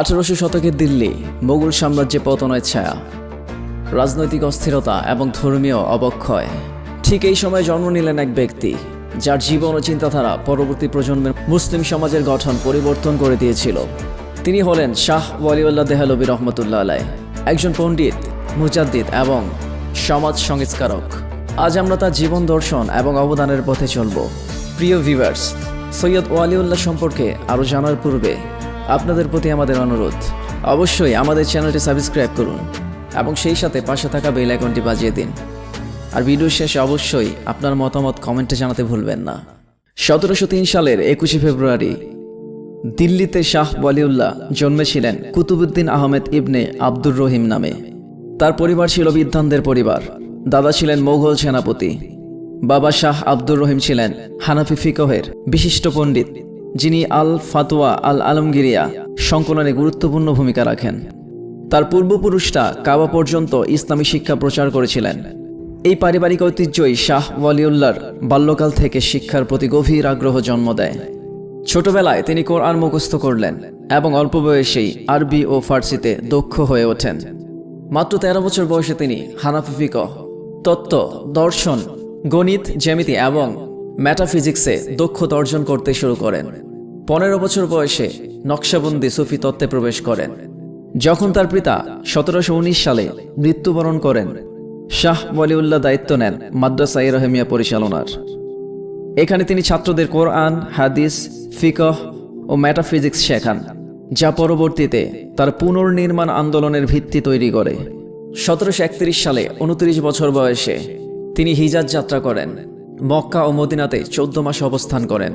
আঠারোশো শতকের দিল্লি, মোগল সাম্রাজ্যে পতনের ছায়া, রাজনৈতিক অস্থিরতা এবং ধর্মীয় অবক্ষয়। ঠিক এই সময় জন্ম নিলেন এক ব্যক্তি, যার জীবন ও চিন্তাধারা পরবর্তী প্রজন্মের মুসলিম সমাজের গঠন পরিবর্তন করে দিয়েছিল। তিনি হলেন শাহ ওয়ালিউল্লাহ দেহালবী রহমতুল্লাহ আলাই একজন পণ্ডিত, মুজাদ্দিদ এবং সমাজ সংস্কারক। আজ আমরা তার জীবন দর্শন এবং অবদানের পথে চলব। প্রিয় ভিভার্স সৈয়দ ওয়ালিউল্লাহ সম্পর্কে আরও জানার পূর্বে আপনাদের প্রতি আমাদের অনুরোধ। অবশ্যই আমাদের চ্যানেলটি সাবস্ক্রাইব করুন এবং সেই সাথে পাশে থাকা বেল আইকনটি বাজিয়ে দিন। আর ভিডিও শেষে অবশ্যই আপনার মতামত কমেন্টে জানাতে ভুলবেন না। সতেরোশো তিন সালের একুশে ফেব্রুয়ারি, দিল্লিতে শাহ বলিউল্লাহ জন্মেছিলেন কুতুবুদ্দিন আহমেদ ইবনে আব্দুর রহিম নামে। তার পরিবার ছিল বিদ্বানদের পরিবার। দাদা ছিলেন মোগল সেনাপতি। বাবা শাহ আব্দুর রহিম ছিলেন হানাফি ফিকহের বিশিষ্ট পণ্ডিত। যিনি আল ফাতোয়া আল আলমগিরিয়া সংকলনে গুরুত্বপূর্ণ ভূমিকা রাখেন। তার পূর্বপুরুষরা কাবা পর্যন্ত ইসলামী শিক্ষা প্রচার করেছিলেন। এই পারিবারিক ঐতিহ্যই শাহ ওয়ালিউল্লাহর বাল্যকাল থেকে শিক্ষার প্রতি গভীর আগ্রহ জন্ম দেয়। ছোটবেলায় তিনি কোরআন মুখস্থ করলেন এবং অল্প বয়সেই আরবি ও ফার্সিতে দক্ষ হয়ে ওঠেন। মাত্র তেরো বছর বয়সে তিনি হানাফি ফিকহ, তত্ত্ব, দর্শন, গণিত, জ্যামিতি এবং ম্যাটাফিজিক্সে দক্ষতা অর্জন করতে শুরু করেন। পনেরো বছর বয়সে নকশাবন্দি সুফি তত্ত্বে প্রবেশ করেন। যখন তার পিতা সতেরোশো উনিশ সালে মৃত্যুবরণ করেন, শাহ ওয়ালিউল্লাহ দায়িত্ব নেন মাদ্রাসা রহেমিয়া পরিচালনার। এখানে তিনি ছাত্রদের কোরআন, হাদিস, ফিকহ ও ম্যাটাফিজিক্স শেখান, যা পরবর্তীতে তার পুনর্নির্মাণ আন্দোলনের ভিত্তি তৈরি করে। সতেরোশো একত্রিশ সালে উনত্রিশ বছর বয়সে তিনি হিজাজ যাত্রা করেন। মক্কা ও মদিনাতে চোদ্দ মাস অবস্থান করেন।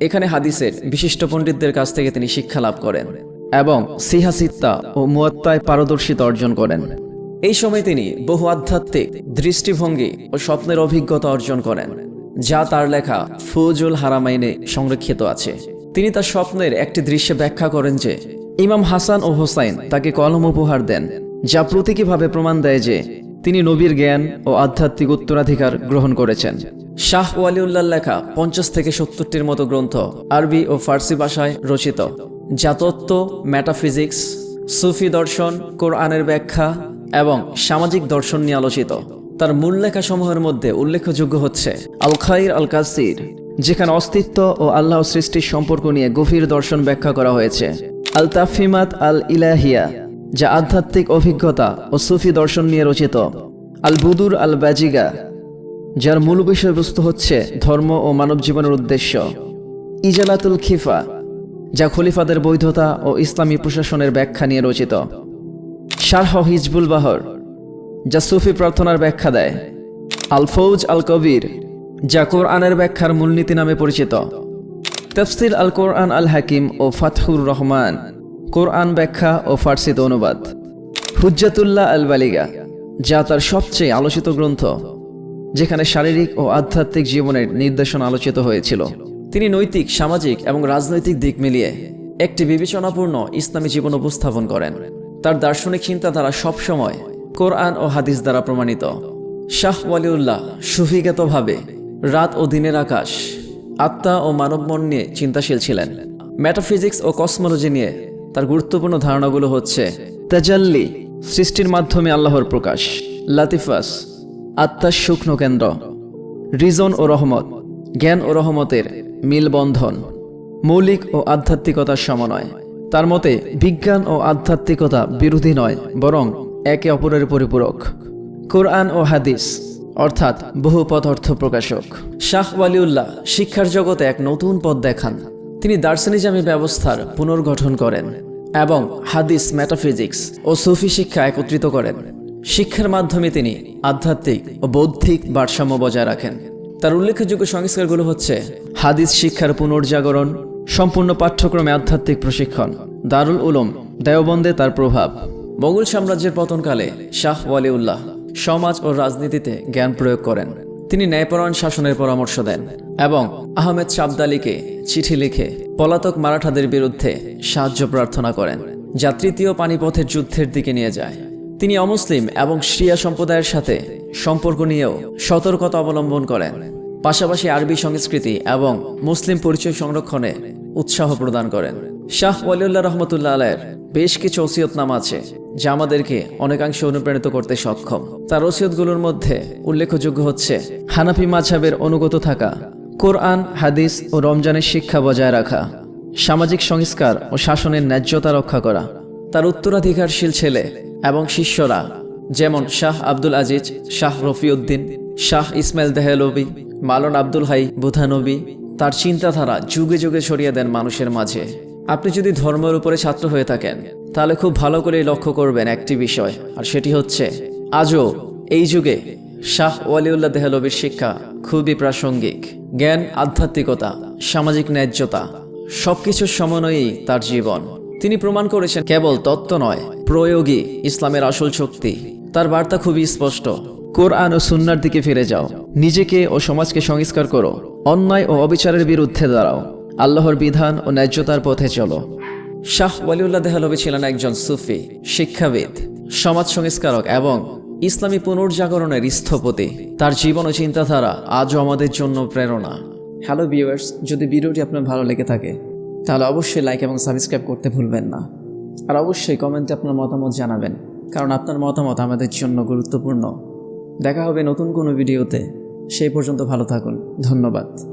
এখানে হাদিসের বিশিষ্ট পণ্ডিতদের কাছ থেকে তিনি শিক্ষা লাভ করেন এবং সিহাসিত্তা ও মুয়াত্তায় পারদর্শিতা অর্জন করেন। এই সময় তিনি বহু আধ্যাত্মিক, দৃষ্টিভঙ্গি ও স্বপ্নের অভিজ্ঞতা অর্জন করেন, যা তার লেখা ফৌজুল হারামাইনে সংরক্ষিত আছে। তিনি তার স্বপ্নের একটি দৃশ্যে ব্যাখ্যা করেন যে, ইমাম হাসান ও হোসাইন তাকে কলম উপহার দেন, যা প্রতীকীভাবে প্রমাণ দেয় যে তিনি নবীর জ্ঞান ও আধ্যাত্মিক উত্তরাধিকার গ্রহণ করেছেন। শাহ ওয়ালিউল্লাহ লেখা পঞ্চাশ থেকে সত্তরটির মতো গ্রন্থ আরবি ও ফার্সি ভাষায় রচিত। জাতত্ব ম্যাটাফিজিক্স সুফি দর্শন, কোরআনের ব্যাখ্যা এবং সামাজিক দর্শন নিয়ে আলোচিত। তার মূল লেখাসমূহের মধ্যে উল্লেখযোগ্য হচ্ছে আল খাইর আল কাসির যেখানে অস্তিত্ব ও আল্লাহ সৃষ্টির সম্পর্ক নিয়ে গভীর দর্শন ব্যাখ্যা করা হয়েছে। আল তাফিমাত আল ইলাহিয়া যা আধ্যাত্মিক অভিজ্ঞতা ও সুফি দর্শন নিয়ে রচিত। আল বুদুর আল বাজিগা যার মূল বিষয়বস্তু হচ্ছে ধর্ম ও মানব জীবনের উদ্দেশ্য। ইজালাতুল খিফা, যা খলিফাদের বৈধতা ও ইসলামী প্রশাসনের ব্যাখ্যা নিয়ে রচিত। শারহ হিজবুল বাহর, যা সুফি প্রার্থনার ব্যাখ্যা দেয়। আল ফৌজ আল কবির যা কোরআনের ব্যাখ্যার মূলনীতি নামে পরিচিত। তফসির আল কোরআন আল হাকিম ও ফাতহুর রহমান, কোরআন ব্যাখ্যা ও ফার্সিতে অনুবাদ। হুজ্জাতুল্লাহ আল বালিগা যা তার সবচেয়ে আলোচিত গ্রন্থ। যেখানে শারীরিক ও আধ্যাত্মিক জীবনের নির্দেশনা আলোচিত হয়েছিল। তিনি নৈতিক, সামাজিক এবং রাজনৈতিক দিক মিলিয়ে একটি বিবেচনাপূর্ণ ইসলামী জীবন উপস্থাপন করেন। তার দার্শনিক চিন্তাধারা সবসময় কোরআন ও হাদিস দ্বারা প্রমাণিত। শাহ ওয়ালিউল্লাহ সুফিগতভাবে রাত ও দিনের আকাশ, আত্মা ও মানব মন নিয়ে চিন্তাশীল ছিলেন। ম্যাটাফিজিক্স ও কসমোলজি নিয়ে তার গুরুত্বপূর্ণ ধারণাগুলো হচ্ছে, তেজাল্লি সৃষ্টির মাধ্যমে আল্লাহর প্রকাশ, লাতিফাস আত্মার শুকনো কেন্দ্র। রিজন ও রহমত, জ্ঞান ও রহমতের মিলবন্ধন মৌলিক ও আধ্যাত্মিকতার সমন্বয়। তার মতে, বিজ্ঞান ও আধ্যাত্মিকতা বিরোধী নয়, বরং একে অপরের পরিপূরক। কোরআন ও হাদিস, অর্থাৎ বহু পথ অর্থ প্রকাশক। শাহ ওয়ালিউল্লাহ শিক্ষার জগতে এক নতুন পথ দেখান। তিনি দার্শনিজামী ব্যবস্থার পুনর্গঠন করেন এবং হাদিস ম্যাটাফিজিক্স ও সুফি শিক্ষা একত্রিত করেন। শিক্ষার মাধ্যমে তিনি আধ্যাত্মিক ও বৌদ্ধিক ভারসাম্য বজায় রাখেন। তার উল্লেখযোগ্য সংস্কারগুলো হচ্ছে হাদিস শিক্ষার পুনর্জাগরণ, সম্পূর্ণ পাঠ্যক্রমে আধ্যাত্মিক প্রশিক্ষণ, দারুল উলুম, দেওবন্দে তার প্রভাব, মোগল সাম্রাজ্যের পতনকালে শাহ ওয়ালিউল্লাহ সমাজ ও রাজনীতিতে জ্ঞান প্রয়োগ করেন। তিনি ন্যায়পরায়ণ শাসনের পরামর্শ দেন এবং আহমেদ শাবদালিকে চিঠি লিখে পলাতক মারাঠাদের বিরুদ্ধে সাহায্য প্রার্থনা করেন, যা তৃতীয় পানিপথের যুদ্ধের দিকে নিয়ে যায়। তিনি অমুসলিম এবং শ্রিয়া সম্প্রদায়ের সাথে সম্পর্ক নিয়েও সতর্কতা অবলম্বন করেন। পাশাপাশি আরবি সংস্কৃতি এবং মুসলিম পরিচয় সংরক্ষণে উৎসাহ প্রদান করেন। শাহ ওয়ালিউল্লাহ রহমতুল্লাহ আলায়ের বেশ কিছু ওসিয়তনামা আছে, যা আমাদেরকে অনেকাংশে অনুপ্রাণিত করতে সক্ষম। তার ওসিয়তগুলোর মধ্যে উল্লেখযোগ্য হচ্ছে হানাফি মাঝহাবের অনুগত থাকা, কোরআন, হাদিস ও রমজানের শিক্ষা বজায় রাখা, সামাজিক সংস্কার ও শাসনের ন্যায্যতা রক্ষা করা। তার উত্তরাধিকারশীল ছেলে এবং শিষ্যরা, যেমন শাহ আব্দুল আজিজ, শাহ রফিউদ্দিন, শাহ ইসমাইল দেহলবি মালন আব্দুল হাই বুধানবী, তার চিন্তাধারা যুগে যুগে ছড়িয়ে দেন মানুষের মাঝে। আপনি যদি ধর্মের উপরে ছাত্র হয়ে থাকেন, তাহলে খুব ভালো করে লক্ষ্য করবেন একটি বিষয়, আর সেটি হচ্ছে, আজও এই যুগে শাহ ওয়ালিউল্লাহ দেহলবির শিক্ষা খুবই প্রাসঙ্গিক। জ্ঞান, আধ্যাত্মিকতা, সামাজিক ন্যায্যতা, সবকিছুর সমন্বয়েই তার জীবন। তিনি প্রমাণ করেছেন কেবল তত্ত্ব নয় প্রয়োগী ইসলামের আসল শক্তি। তার বার্তা খুবই স্পষ্ট। কোরআন ও সুন্নার দিকে ফিরে যাও। নিজেকে ও সমাজকে সংস্কার করো। অন্যায় ও অবিচারের বিরুদ্ধে দাঁড়াও। আল্লাহর বিধান ও ন্যায্যতার পথে চলো। শাহ ওয়ালিউল্লাহ দেহলবি ছিলেন একজন সুফি, শিক্ষাবিদ, সমাজ সংস্কারক এবং ইসলামী পুনর্জাগরণের স্থপতি। তার জীবন ও চিন্তাধারা আজও আমাদের জন্য প্রেরণা। হ্যালো ভিউয়ার্স, যদি ভিডিওটি আপনার ভালো লেগে থাকে তাহলে অবশ্যই লাইক এবং সাবস্ক্রাইব করতে ভুলবেন না। আর অবশ্যই কমেন্টে আপনার মতামত জানাবেন, কারণ আপনার মতামত আমাদের জন্য গুরুত্বপূর্ণ। দেখা হবে নতুন কোনো ভিডিওতে সেই পর্যন্ত ভালো থাকুন, ধন্যবাদ।